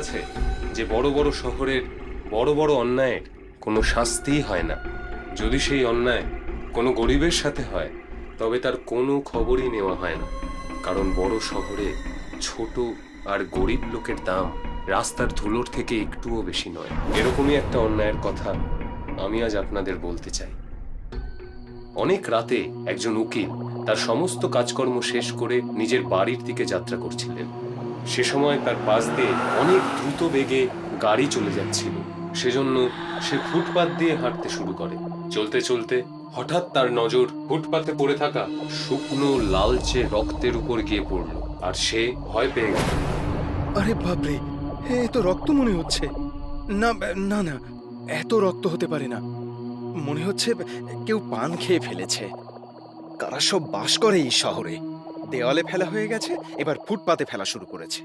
আছে যে বড় বড় শহরের বড় বড় অন্যায়ের কোনো শাস্তিই হয় না। যদি সেই অন্যায় কোনো গরিবের সাথে হয়, তবে তার কোনো খবরই নেওয়া হয় না। কারণ বড় শহরে ছোট আর গরিব লোকের দাম রাস্তার ধুলোর থেকে একটুও বেশি নয়। এরকমই একটা অন্যায়ের কথা আমি আজ আপনাদের বলতে চাই। অনেক রাতে একজন উকিল তার সমস্ত কাজকর্ম শেষ করে নিজের বাড়ির দিকে যাত্রা করছিলেন। সে সময় তার পাশ দিয়ে অনেক দ্রুত বেগে গাড়ি চলে যাচ্ছিল। সেজন্য সে ফুটপাত দিয়ে হাঁটতে শুরু করে। চলতে চলতে হঠাৎ তার নজর ফুটপাতে পড়ে থাকা শুকনো লালচে রক্তের উপর গিয়ে পড়ল আর সে ভয় পেয়ে গেল। আরে বাপরে, এ তো রক্ত মনে হচ্ছে। না না না, এত রক্ত হতে পারে না। মনে হচ্ছে কেউ পান খেয়ে ফেলেছে। কারা সব বাস করে এই শহরে? দেওয়ালে ফেলা হয়ে গেছে এবার ফুটপাতে ফেলা শুরু করেছে।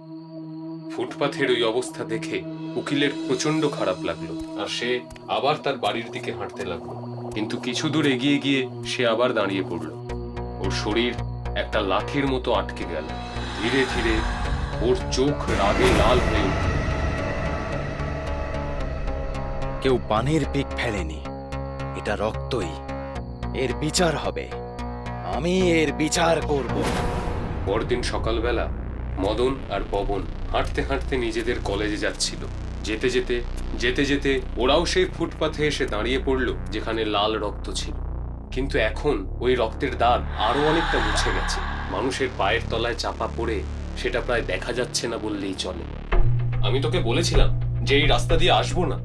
ফুটপাথের ওই অবস্থা দেখে উকিলের প্রচণ্ড খারাপ লাগল আর সে আবার তার বাড়ির দিকে হাঁটতে লাগল। কিন্তু কিছু দূর এগিয়ে গিয়ে সে আবার দাঁড়িয়ে পড়ল। ওর শরীর একটা লাঠির মতো আটকে গেল। ধীরে ধীরে ওর চোখ রাগে লাল হয়ে উঠল। কেউ পানের পিক ফেলেনি। এটা রক্তই। এর বিচার হবে। আমি এর বিচার করব। পরদিন সকালবেলা মদন আর পবন হাঁটতে হাঁটতে নিজেদের কলেজে যাচ্ছিল। যেতে যেতে যেতে যেতে ওরাও সেই ফুটপাথে এসে দাঁড়িয়ে পড়ল যেখানে লাল রক্ত ছিল। কিন্তু এখন ওই রক্তের দাগ আরও অনেকটা মুছে গেছে। মানুষের পায়ের তলায় চাপা পড়ে সেটা প্রায় দেখা যাচ্ছে না বললেই চলে। আমি তোকে বলেছিলাম যে এই রাস্তা দিয়ে আসব না।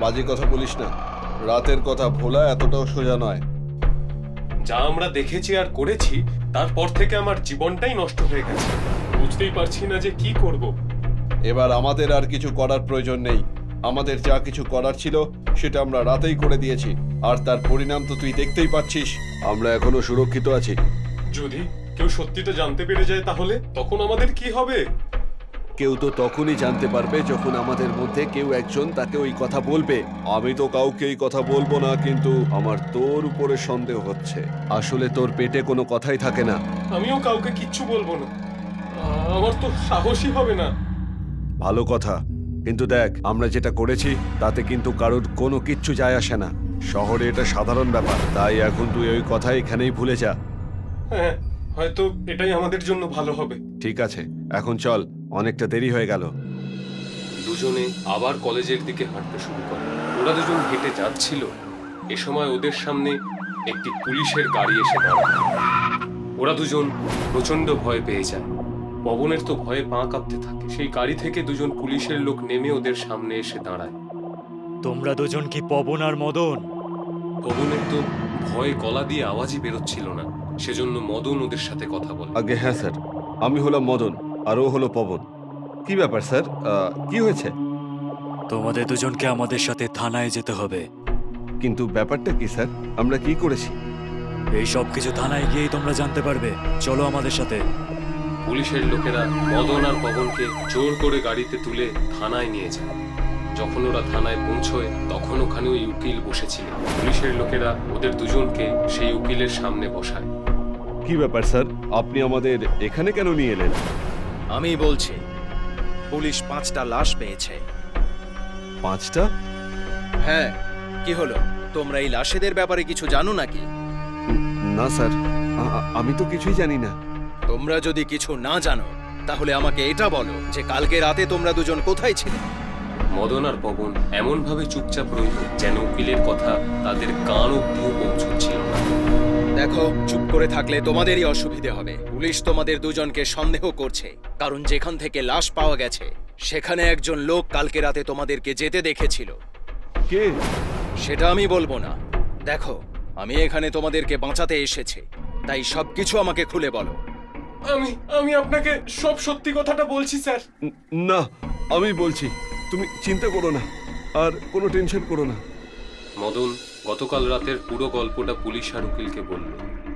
বাজে কথা বলিস না। রাতের কথা ভোলা এতটাও সোজা নয়। যা আমরা দেখেছি আর করেছি তারপর থেকে আমার জীবনটাই নষ্ট হয়ে গেছে। বুঝতেই পারছি না যে কি করব। এবার আমাদের আর কিছু করার প্রয়োজন নেই। আমাদের যা কিছু করার ছিল সেটা আমরা রাতেই করে দিয়েছি। আর তার পরিণাম তো তুই দেখতেই পাচ্ছিস। আমরা এখনও সুরক্ষিত আছি। যদি কেউ সত্যিটা জানতে পেরে যায় তাহলে তখন আমাদের কি হবে? কেউ তো তখনই জানতে পারবে যখন আমাদের মধ্যে কেউ একজন তাকে ওই কথা বলবে। আমি তো কাউকে এই কথা বলব না কিন্তু আমার তোর উপরে সন্দেহ হচ্ছে। আসলে তোর পেটে কোনো কথাই থাকে না। আমিও কাউকে কিচ্ছু বলব না। আমার তো সাহসই হবে না। ভালো কথা। কিন্তু দেখ আমরা যেটা করেছি তাতে কিন্তু কারোর কোনো কিচ্ছু যায় আসে না। শহরে এটা সাধারণ ব্যাপার। তাই এখন তুই ওই কথা এখানেই ভুলে যা। হ্যাঁ হয়তো এটাই আমাদের জন্য ভালো হবে। ঠিক আছে। এখন চল অনেকটা দেরি হয়ে গেল। দুজনে আবার কলেজের দিকে হাঁটতে শুরু করে। ওরা দুজন হেঁটে যাচ্ছিল। এ সময় ওদের সামনে একটি পুলিশের গাড়ি এসে দাঁড়ায়। ওরা দুজন প্রচণ্ড ভয় পেয়ে যায়। পবনের তো ভয়ে পা কাঁপতে থাকে। সেই গাড়ি থেকে দুজন পুলিশের লোক নেমে ওদের সামনে এসে দাঁড়ায়। তোমরা দুজন কি পবন আর মদন? পবনের তো ভয়ে গলা দিয়ে আওয়াজই বেরোচ্ছিল না। সেজন্য মদন ওদের সাথে কথা বলে। আগে হ্যাঁ স্যার। আমি হলাম মদন। আর ও হলো পবন। কি ব্যাপার স্যার? আহ, কি হয়েছে? তোমাদের দুজনকে আমাদের সাথে থানায় যেতে হবে। কিন্তু ব্যাপারটা কি স্যার? আমরা কি করেছি? এই সব কিছু থানায় গিয়েই তোমরা জানতে পারবে। চলো আমাদের সাথে। পুলিশের লোকেরা মদন আর পবনকে জোর করে গাড়িতে তুলে থানায় নিয়ে যায়। যখন ওরা থানায় পৌঁছয় তখন ওখানে ওই উকিল বসেছিল। পুলিশের লোকেরা ওদের দুজনকে সেই উকিলের সামনে বসায়। কি ব্যাপার স্যার? আপনি আমাদের এখানে কেন নিয়ে এলেন? আমি বলছি পুলিশ পাঁচটা লাশ পেয়েছে। পাঁচটা? হ্যাঁ কি হলো? তোমরা এই লাশেদের ব্যাপারে কিছু জানো নাকি? না স্যার। আমি তো কিছুই জানি না। তোমরা যদি কিছু না জানো তাহলে আমাকে এটা বলো যে কালকে রাতে তোমরা দুজন কোথায় ছিলে? মদন আর পবন এমন ভাবে চুপচাপ রইল যেন উকিলের কথা তাদের কান অব্দিও পৌঁছচ্ছিল না। দেখো চুপ করে থাকলে তোমাদেরই অসুবিধে হবে। পুলিশ তোমাদের দুজনকে সন্দেহ করছে কারণ যেখান থেকে লাশ পাওয়া গেছে সেখানে একজন লোক কালকে রাতে তোমাদেরকে যেতে দেখেছিল। কে? সেটা আমি বলব না। দেখো আমি এখানে তোমাদেরকে বাঁচাতে এসেছি তাই সবকিছু আমাকে খুলে বলো। আমি আমি আপনাকে সব সত্যি কথাটা বলছি স্যার। না আমি বলছি তুমি চিন্তা করো না আর কোনো টেনশন করো না। মদন গতকাল রাতের পুরো গল্পটা পুলিশ আর উকিলকে বলল।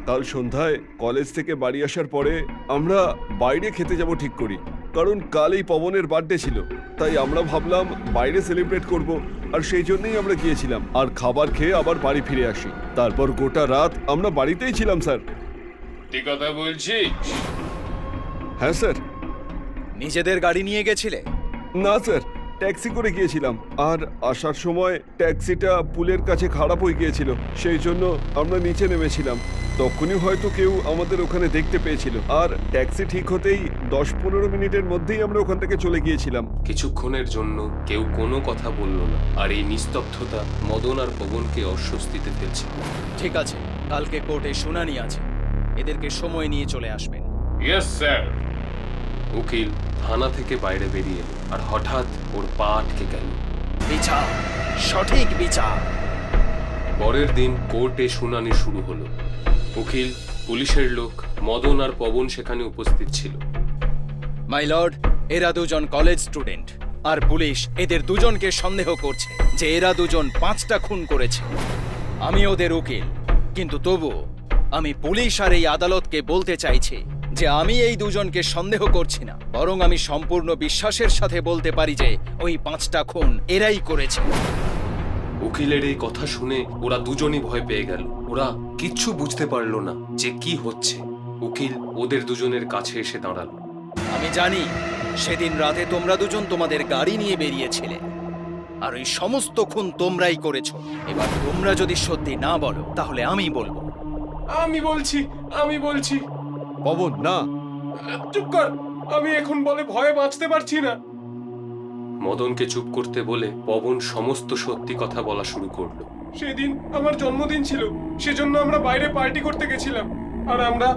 কাল সন্ধ্যায় কলেজ থেকে বাড়ি আসার পরে আমরা বাইরে খেতে যাব ঠিক করি কারণ কাল এই পবনের বার্থডে ছিল তাই আমরা ভাবলাম বাইরে সেলিব্রেট করব আর সেই জন্যই আমরা গিয়েছিলাম আর খাবার খেয়ে আবার বাড়ি ফিরে আসি। তারপর গোটা রাত আমরা বাড়িতেই ছিলাম স্যার। কথা বলছি হ্যাঁ স্যার। নিজেদের গাড়ি নিয়ে গেছিলে? না স্যার। ট্যাক্সি করে গিয়েছিলাম। আর আসার সময় ট্যাক্সিটা পুলের কাছে খারাপ হয়ে গিয়েছিল সেই জন্য আমরা নিচে নেমেছিলাম। তখনই হয়তো কেউ আমাদের ওখানে দেখতে পেয়েছিল। আর ট্যাক্সি ঠিক হতেই দশ পনেরো মিনিটের মধ্যেই আমরা ওখান থেকে চলে গিয়েছিলাম। কিছুক্ষণের জন্য কেউ কোনো কথা বলল না আর এই নিস্তব্ধতা মদন আর পবনকে অস্বস্তিতে ফেলছে। ঠিক আছে কালকে কোর্টে শুনানি আছে। এদেরকে সময় নিয়ে চলে আসবেন। ইয়েস স্যার উকিল থানা থেকে বাইরে বেরিয়ে এলো আর হঠাৎ ওর পা আটকে গেল। বিচার সঠিক বিচার। পরের দিন কোর্টে শুনানি শুরু হলো। উকিল পুলিশের লোক মদন আর পবন সেখানে উপস্থিত ছিল। মাই লর্ড এরা দুজন কলেজ স্টুডেন্ট আর পুলিশ এদের দুজনকে সন্দেহ করছে যে এরা দুজন পাঁচটা খুন করেছে। আমি ওদের উকিল কিন্তু তবু আমি পুলিশ আর এই আদালতকে বলতে চাইছি যে আমি এই দুজনকে সন্দেহ করছি না বরং আমি সম্পূর্ণ বিশ্বাসের সাথে বলতে পারি যে ওই পাঁচটা খুন এরাই করেছে। উকিলের এই কথা শুনে ওরা দুজনই ভয় পেয়ে গেল। ওরা কিচ্ছু বুঝতে পারল না যে কি হচ্ছে। উকিল ওদের দুজনের কাছে এসে দাঁড়াল। আমি জানি সেদিন রাতে তোমরা দুজন তোমাদের গাড়ি নিয়ে বেরিয়েছিলে। আর ওই সমস্ত খুন তোমরাই করেছ। এবার তোমরা যদি সত্যি না বলো তাহলে আমি বলব। আমি বলছি আমি বলছি। পবন না। চুপ কর আমি এখন বলে ভয়ে বাঁচতে পারছি না। মদনকে চুপ করতে বলে পবন সমস্ত সত্যি কথা বলা শুরু করল। সেদিন আমার জন্মদিন ছিল সেজন্য আমরা বাইরে পার্টি করতে গেছিলাম। আর আমরা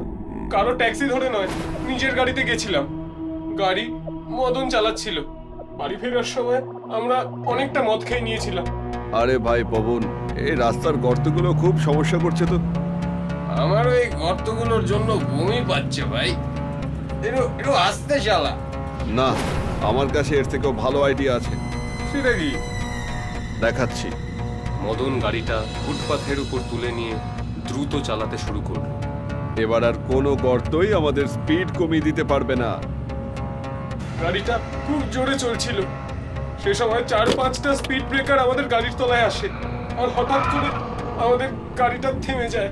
কারও ট্যাক্সি ধরে নয় নিজের গাড়িতে গেছিলাম। গাড়ি মদন চালাচ্ছিল। বাড়ি ফেরার সময় আমরা অনেকটা মদ খেয়ে নিয়েছিলাম। আরে ভাই পবন এই রাস্তার গর্তগুলো খুব সমস্যা করছে তো। আমার ওই গর্তগুলোর জন্য বমি পাচ্ছে ভাই। একটু একটু আস্তে চালা না আমার কাছে এর থেকেও ভালো আইডিয়া আছে। সেটা কি? দেখাচ্ছি। মদন গাড়িটা ফুটপাথের উপর তুলে নিয়ে দ্রুত চালাতে শুরু করল। এবার আর কোনো গর্তই আমাদের স্পিড কমিয়ে দিতে পারবে না। গাড়িটা খুব জোরে চলছিল। সে সময় চার পাঁচটা স্পিড ব্রেকার আমাদের গাড়ির তলায় আসে। আর হঠাৎ করে আমাদের গাড়িটা থেমে যায়।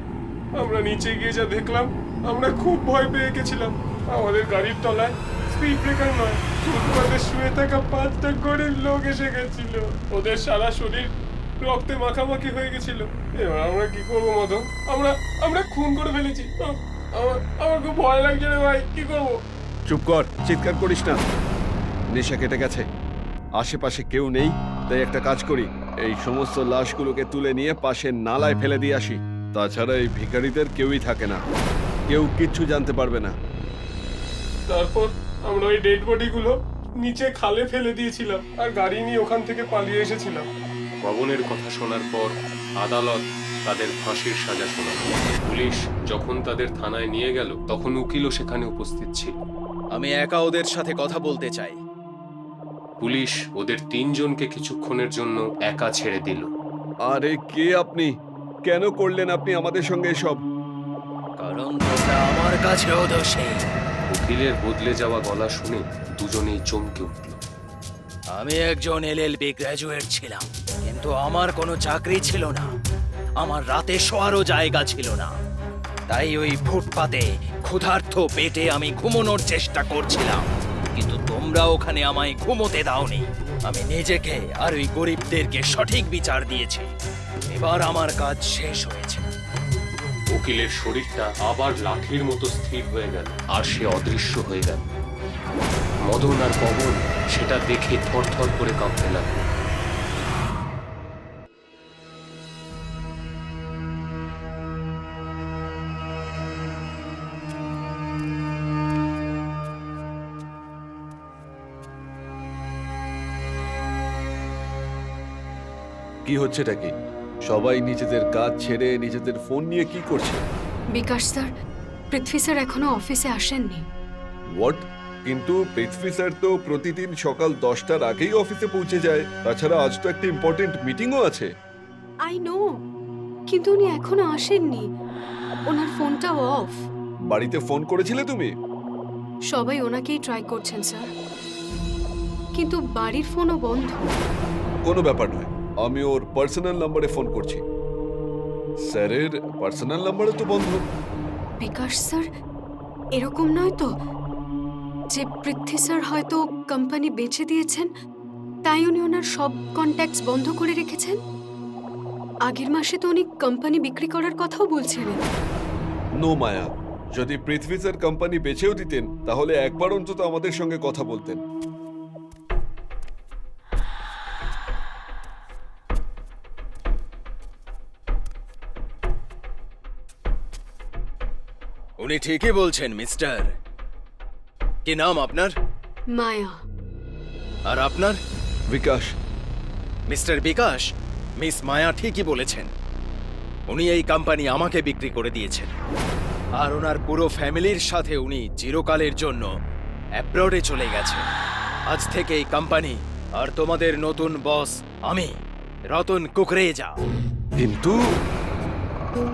আমরা নিচে গিয়ে যা দেখলাম, আমরা খুব ভয় পেয়ে গেছিলাম। আমাদের গাড়ির তলায় স্পিড ব্রেকার নয় ফুটপাতে শুয়ে থাকা পাঁচটা গরিব লোক এসে গেছিল। ওদের সারা শরীর রক্তে মাখামাখি হয়ে গেছিল। এবার আমরা কি করব, মদন? আমরা আমরা খুন করে ফেলেছি। আমার আমার খুব ভয় লাগছে রে ভাই, কি করব? চুপ কর, চিৎকার করিস না। নেশা কেটে গেছে। আশেপাশে কেউ নেই, তাই একটা কাজ করি। এই সমস্ত লাশগুলোকে তুলে নিয়ে পাশের নালায় ফেলে দিয়ে আসি। তাছাড়া এই ভিখারিদের কেউই থাকে না। কেউ কিচ্ছু জানতে পারবে না। তারপর আমরা ওই ডেড বডিগুলো নিচে খালে ফেলে দিয়েছিলাম আর গাড়ি নিয়ে ওখান থেকে পালিয়ে এসেছিলাম। পবনের কথা শোনার পর আদালত তাদের ফাঁসির সাজা শোনাল। পুলিশ যখন তাদের থানায় নিয়ে গেল তখন উকিলও সেখানে উপস্থিত ছিল। আমি একা ওদের সাথে কথা বলতে চাই। পুলিশ ওদের তিনজনকে কিছুক্ষণের জন্য একা ছেড়ে দিল। আরে কে আপনি? কেন করলেন আপনি আমাদের সঙ্গে এসব? কারণ তোমরা আমার কাছেও দোষী উকিলের বদলে যাওয়া গলা শুনে দুজনেই চমকে উঠল। আমি একজন এলএলবি গ্র্যাজুয়েট ছিলাম কিন্তু আমার কোনো চাকরি ছিল না। আমার রাতে শোয়ারও জায়গা ছিল না। তাই ওই ফুটপাতে ক্ষুধার্ত পেটে আমি ঘুমানোর চেষ্টা করছিলাম। কিন্তু তোমরা ওখানে আমায় ঘুমোতে দাওনি। আমি নিজেকে আর ওই গরিবদেরকে সঠিক বিচার দিয়েছি। এবার আমার কাজ শেষ হয়েছে। উকিলের শরীরটা আবার লাঠির মতো স্থির হয়ে গেল আর সে অদৃশ্য হয়ে গেল। মদন আর পবন সেটা দেখে থরথর করে কাঁপতে লাগল। কি হচ্ছে এটা কি? সবাই নিজেদের কাজ ছেড়ে নিজেদের ফোন নিয়ে কি করছে? বিকাশ স্যার পৃথ্বী স্যার এখনও অফিসে আসেননি। হোয়াট কিন্তু পৃথ্বী স্যার তো প্রতিদিন সকাল দশটার আগেই অফিসে পৌঁছে যায়। তাছাড়া আজ তো একটা ইম্পর্টেন্ট মিটিংও আছে। আই নো কিন্তু উনি এখনও আসেননি। ওনার ফোনটাও অফ বাড়িতে ফোন করেছিলে তুমি? সবাই ওনাকেই ট্রাই করছেন স্যার। কিন্তু বাড়ির ফোনও বন্ধ। কোনো ব্যাপার নয়। আমি ওর পার্সোনাল নাম্বারে ফোন করছি। স্যারের পার্সোনাল নাম্বারে তো বন্ধ। বিকাশ স্যার এরকম নয় তো? যে পৃথ্বী স্যার হয়তো কোম্পানি বেচে দিয়েছেন তাই উনি ওনার সব কন্ট্যাক্টস বন্ধ করে রেখেছেন? আগের মাসে তো উনি কোম্পানি বিক্রি করার কথাও বলছিলেন। নো মায়া যদি পৃথ্বী স্যার কোম্পানি বেচেও দিতেন তাহলে একবার অন্তত আমাদের সঙ্গে কথা বলতেন। উনি ঠিকই বলছেন মিস্টার। কি নাম আপনার? মায়া। আর আপনার? বিকাশ। মিস্টার বিকাশ মিস মায়া ঠিকই বলেছেন। উনি এই কোম্পানি আমাকে বিক্রি করে দিয়েছেন। আর ওনার পুরো ফ্যামিলির সাথে উনি চিরকালের জন্য অ্যাব্রডে চলে গেছেন। আজ থেকে এই কোম্পানি আর তোমাদের নতুন বস আমি রতন কুকরেজা। কিন্তু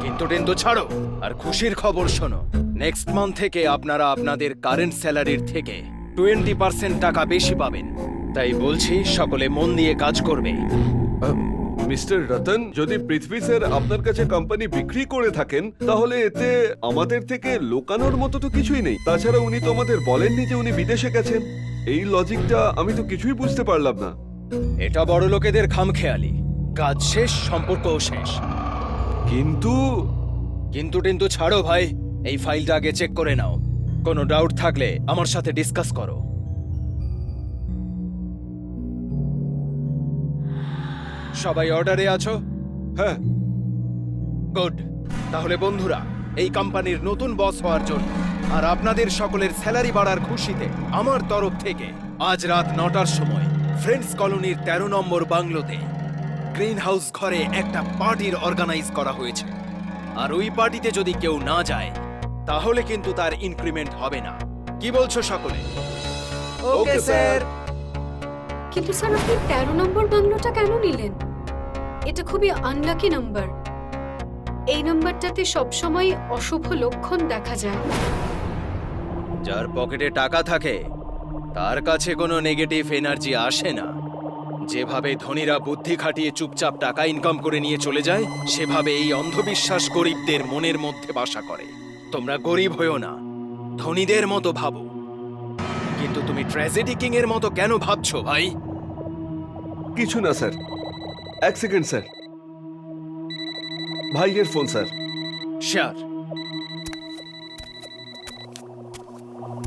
কিন্তু টেন্তু ছাড়ো। আর খুশির খবর শোনো। নেক্সট মান্থ থেকে আপনারা আপনাদের কারেন্ট স্যালারির থেকে টোয়েন্টি পার্সেন্ট টাকা বেশি পাবেন। তাই বলছি সকলে মন দিয়ে কাজ করবে। মিস্টার রতন যদি পৃথ্বী স্যার আপনার কাছে কোম্পানি বিক্রি করে থাকেন তাহলে এতে আমাদের থেকে লোকানোর মতো তো কিছুই নেই। তাছাড়া উনি তো আমাদের বলেননি যে উনি বিদেশে গেছেন। এই লজিকটা আমি তো কিছুই বুঝতে পারলাম না। এটা বড় লোকেদের খামখেয়ালি। কাজ শেষ সম্পর্কও শেষ। কিন্তু কিন্তু টিন্তু ছাড়ো ভাই। এই ফাইলটা আগে চেক করে নাও। কোনো ডাউট থাকলে আমার সাথে ডিসকাস করো। সবাই অর্ডারে আছো? হ্যাঁ। গুড তাহলে বন্ধুরা এই কোম্পানির নতুন বস হওয়ার জন্য আর আপনাদের সকলের স্যালারি বাড়ার খুশিতে আমার তরফ থেকে আজ রাত নটার সময় ফ্রেন্ডস কলোনির তেরো নম্বর বাংলোতে গ্রিন হাউস ঘরে একটা পার্টির অর্গানাইজ করা হয়েছে। আর ওই পার্টিতে যদি কেউ না যায় তাহলে কিন্তু তার ইনক্রিমেন্ট হবে না। কি বলছো সকলে? Okay, sir. কিন্তু স্যার আপনি তেরো নম্বর বাংলোটা কেন নিলেন? এটা খুবই আনলাকি নাম্বার এই নাম্বারটাতে সবসময় অশুভ লক্ষণ দেখা যায়। যার পকেটে টাকা থাকে তার কাছে কোনো নেগেটিভ এনার্জি আসে না। যেভাবে ধনীরা বুদ্ধি খাটিয়ে চুপচাপ টাকা ইনকাম করে নিয়ে চলে যায় সেভাবে এই অন্ধবিশ্বাস গরিবদের মনের মধ্যে বাসা করে। তোমরা গরিব হয়েও না ধনীদের মতো ভাবো। কিন্তু তুমি ট্র্যাজেডি কিং এর মতো কেন ভাবছ ভাই? কিছু না স্যার। এক সেকেন্ড স্যার। ভাইয়ের ফোন স্যার। শেয়ার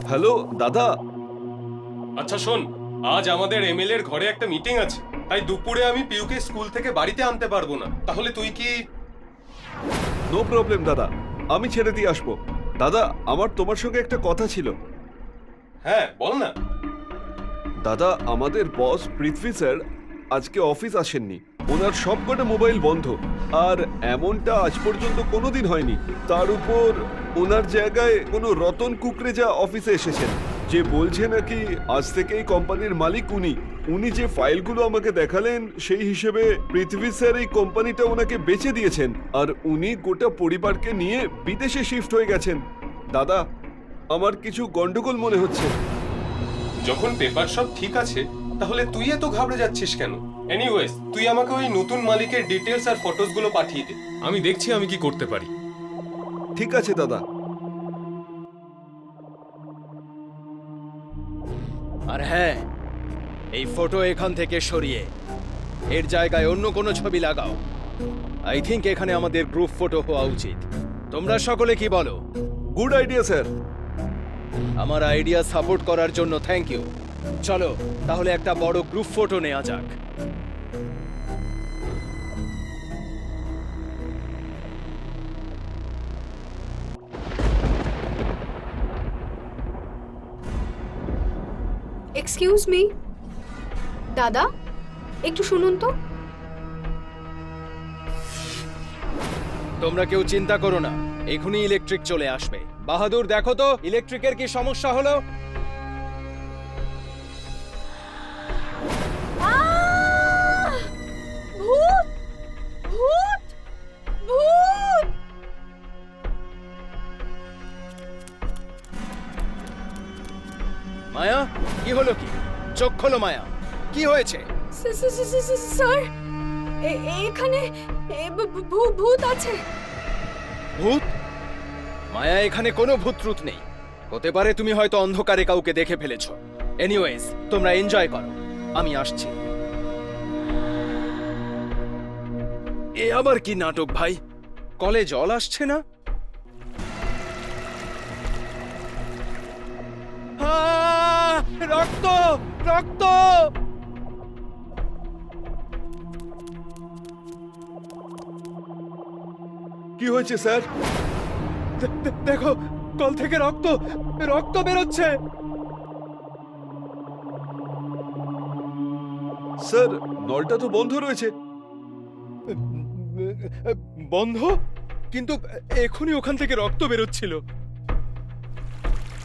হ্যালো দাদা। আচ্ছা শোন। আজ আমাদের এমএলএ এর ঘরে একটা মিটিং আছে। তাই দুপুরে আমি পিউকে স্কুল থেকে বাড়িতে আনতে পারব না। তাহলে তুই কি নো প্রবলেম দাদা। আমি ছেড়ে দিয়ে আসব। দাদা আমার তোমার সঙ্গে একটা কথা ছিল। হ্যাঁ বল না। দাদা আমাদের বস পৃথ্বী স্যার আজকে অফিস আসেননি। ওনার সবকটা মোবাইল বন্ধ। আর এমনটা আজ পর্যন্ত কোনোদিন হয়নি। তার উপর ওনার জায়গায় কোনো রতন কুকরেজা অফিসে এসেছেন। যে বলছে নাকি আজ থেকে এই কোম্পানির মালিক উনি উনি যে ফাইলগুলো আমাকে দেখালেন সেই হিসেবে পৃথ্বী স্যার এই কোম্পানিটা ওনাকে বেচে দিয়েছেন আর উনি গোটা পরিবারকে নিয়ে বিদেশে শিফট হয়ে গেছেন। দাদা আমার কিছু গন্ডগোল মনে হচ্ছে। যখন পেপার সব ঠিক আছে তাহলে তুই এত ঘাবড়ে যাচ্ছিস কেন? এনিওয়েজ তুই আমাকে ওই নতুন মালিকের ডিটেলস আর ফটোসগুলো পাঠিয়ে দে। আমি দেখছি আমি কি করতে পারি। ঠিক আছে দাদা। আর হ্যাঁ এই ফটো এখান থেকে সরিয়ে এর জায়গায় অন্য কোনো ছবি লাগাও। আই থিঙ্ক এখানে আমাদের গ্রুপ ফটো হওয়া উচিত। তোমরা সকলে কি বলো? গুড আইডিয়া স্যার আমার আইডিয়া সাপোর্ট করার জন্য থ্যাংক ইউ চলো তাহলে একটা বড় গ্রুপ ফটো নেওয়া যাক। এক্সকিউজ মি দাদা, একটু শুনুন তো। তোমরা কেউ চিন্তা করো না এখনই ইলেকট্রিক চলে আসবে। বাহাদুর, দেখো তো ইলেকট্রিকের কি সমস্যা হলো? খোলো মায়া? কি হয়েছে? স্যার এখানে ভূত আছে। ভূত? মায়া এখানে কোনো ভূত নেই। হতে পারে তুমি হয়তো অন্ধকারে কাউকে দেখে ফেলেছো। এনিওয়েজ তোমরা এনজয় করো। আমি আসছি। এ আবার কি নাটক ভাই? কলে জল আসছে না? আহ! রক্ত রক্ত! কি হয়েছে স্যার? দেখো কল থেকে রক্ত রক্ত বেরোচ্ছে! স্যার নলটা তো বন্ধ রয়েছে। বন্ধ? কিন্তু এখনই ওখান থেকে রক্ত বেরোচ্ছিল।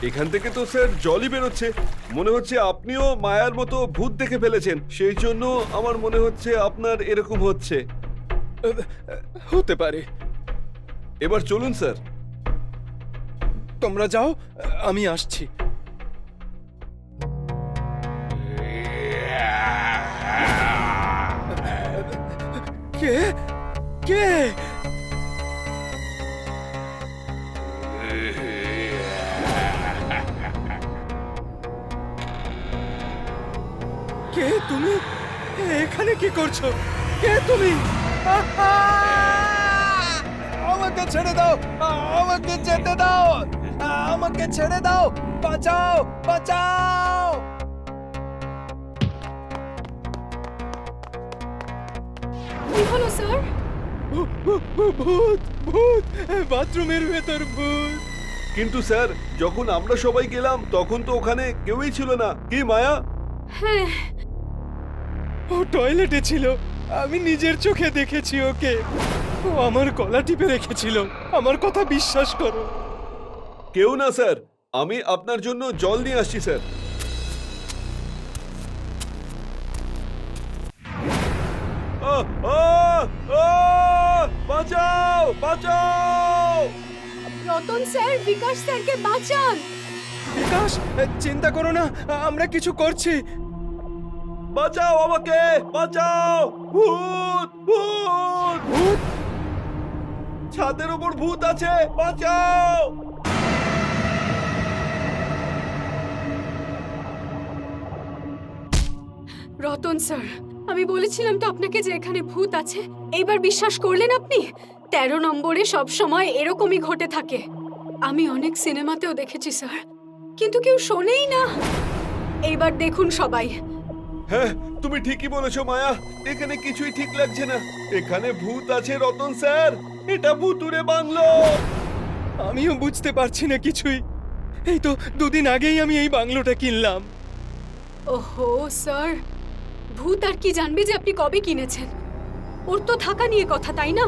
এখান থেকে তো স্যার জলই বেরোচ্ছে। মনে হচ্ছে আপনিও মায়ার মতো ভূত দেখে ফেলেছেন। সেই জন্য আমার মনে হচ্ছে আপনার এরকম হচ্ছে। হতে পারে। এবার চলুন স্যার। তোমরা যাও আমি আসছি। কে? কে? কে তুমি? এখানে কি করছ? কে তুমি? আমাকে ছেড়ে দাও! আমাকে যেতে দাও! আমাকে ছেড়ে দাও! বাঁচাও! বাঁচাও! কি হলো স্যার? ভূত ভূত বাথরুমের ভেতর ভূত। কিন্তু স্যার যখন আমরা সবাই গেলাম তখন তো ওখানে কেউই ছিল না। কি মায়া? হ্যাঁ ও টয়লেটে ছিল। আমি নিজের চোখে দেখেছি ওকে। ও আমার গলা টিপে রেখেছিল। আমার কথা বিশ্বাস করো। কেউ না স্যার। আমি আপনার জন্য জল নিয়ে আসছি স্যার। বাঁচাও বাঁচাও! রতন স্যার বিকাশ স্যারকে বাঁচান। বিকাশ চিন্তা করো না। আমরা কিছু করছি। বাঁচাও আমাকে, বাঁচাও। ভূত ভূত। ভূত ছাদের উপর ভূত আছে, বাঁচাও। রতন স্যার, আমি বলেছিলাম তো আপনাকে যে এখানে ভূত আছে। এইবার বিশ্বাস করলেন আপনি? তেরো নম্বরে সব সময় এরকমই ঘটে থাকে। আমি অনেক সিনেমাতেও দেখেছি, স্যার। কিন্তু কেউ শোনেই না। এইবার দেখুন সবাই। হ্যাঁ তুমি ঠিকই বলেছ মায়া। এখানে কিছুই ঠিক লাগছে না। এখানে ভূত আছে রতন স্যার। এটা ভুতুরে বাংলো। আমিও বুঝতে পারছি না কিছুই। এই তো দুদিন আগেই আমি এই বাংলোটা কিনলাম। ওহো স্যার। ভূত আর কি জানবে যে আপনি কবে কিনেছেন? ওর তো থাকা নিয়ে কথা তাই না?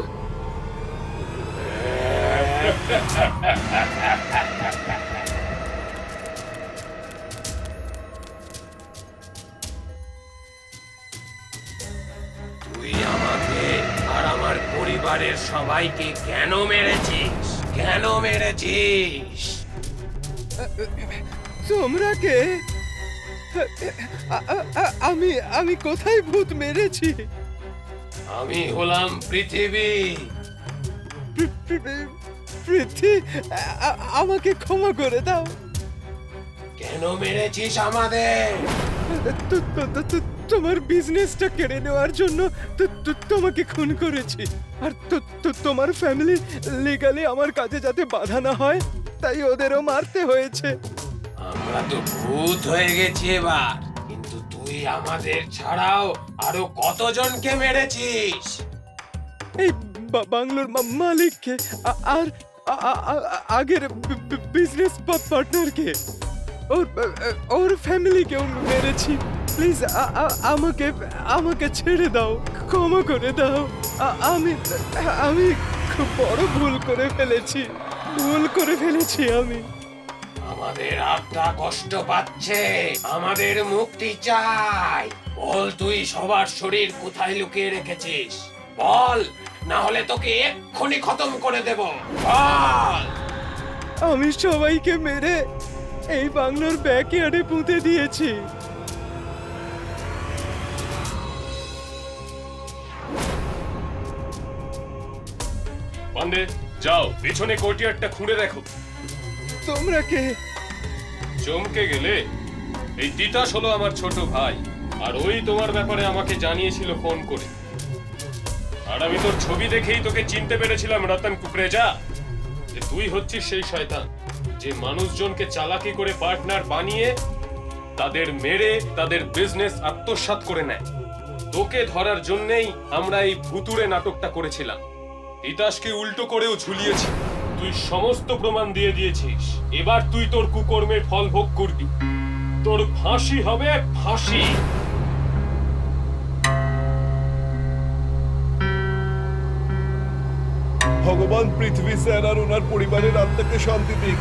পরিবারের সবাইকে কেন মেরেছিস? কেন মেরেছিস? তোমরা কে? আমি আমি কোথায় ভূত মেরেছি? আমি হলাম পৃথিবী। পৃথ্বী আমাকে ক্ষমা করে দাও। কেন মেরেছিস আমাদের। তোমার বিজনেসটা কেড়ে নেওয়ার জন্য তোমাকে খুন করেছি। আর তোমার ফ্যামিলি লিগালি আমার কাজে যাতে বাধা না হয় তাই ওদেরও মারতে হয়েছে। আমরা তো ভূত হয়ে গেছি এবার কিন্তু তুই আমাদের ছাড়াও আরও কতজনকে মেরেছিস? এই বাংলোর মালিককে আর আগের বিজনেস পার্টনারকে ওর ওর ফ্যামিলিকেও মেরেছি। প্লিজ আমাকে আমাকে ছেড়ে দাও ক্ষমা করে দাও। আমি আমি খুব বড় ভুল করে ফেলেছি ভুল করে ফেলেছি আমি। আমাদের আত্মা কষ্ট পাচ্ছে আমাদের মুক্তি চাই। বল তুই সবার শরীর কোথায় লুকিয়ে রেখেছিস? বল না হলে তোকে এক্ষুনি খতম করে দেব। বল। আমি সবাইকে মেরে এই বাংলোর ব্যাকয়ার্ডে পুঁতে দিয়েছি। পান্ডে যাও পেছনে কোর্টিয়ারটা খুঁড়ে দেখো। তোমরা কে? চমকে গেলে? এই তিতাস হলো আমার ছোট ভাই আর ওই তোমার ব্যাপারে আমাকে জানিয়েছিল ফোন করে। আর আমি তোর ছবি দেখেই তোকে চিনতে পেরেছিলাম রতন কুকরেজা যে তুই হচ্ছিস সেই শয়তান। যে মানুষজনকে চালাকি করে পার্টনার বানিয়ে তাদের মেরে, তাদের বিজনেস আত্মসাৎ করে নেয়। তোকে ধরার জন্যেই আমরা এই ভুতুরে নাটকটা করেছিলাম। তিতাসকে উল্টো করেও ঝুলিয়েছি। তুই সমস্ত প্রমাণ দিয়ে দিয়েছিস। এবার তুই তোর কুকর্মের ফল ভোগ করবি। তোর ফাঁসি হবে ফাঁসি। ভগবান পৃথিবী স্যার আর ওনার পরিবারের আত্মাকে শান্তি দিক।